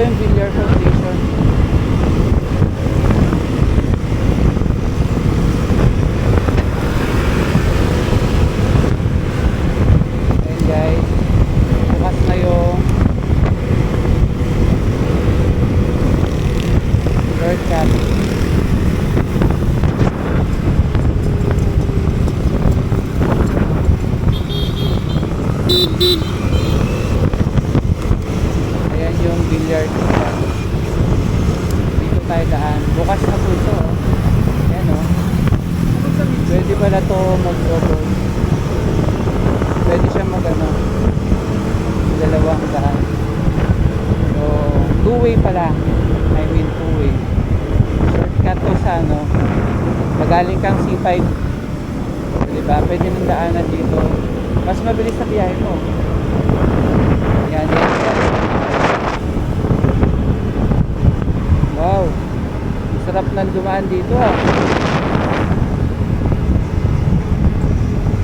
yung Villar Foundation. Ayan guys. Bukas na yung bird. yard nila. Dito tayo daan. Bukas na po ito. Oh. Ayan o. Oh. Pwede pala to mag-robot. Pwede siya mag-ano. Dalawang daan. So, two-way pala. I mean two-way. Shortcut to sa ano. Magaling kang C5. Diba? Pwede nang daanan dito. Mas mabilis na biyahe mo. Sarap ng dumaan dito ah.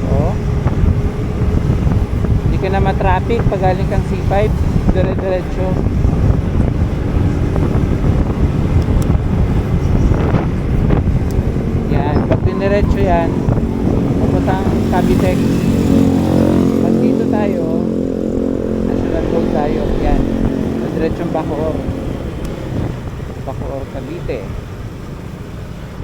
Oh. Hindi ka na matraffic pag galing kang C5. Dire-diretso. Yan. Pag diniretso yan, papuntang Cavitex. Pag dito tayo, National Road tayo. Yan. Diretsong Bacoor. Bacoor, Cavite.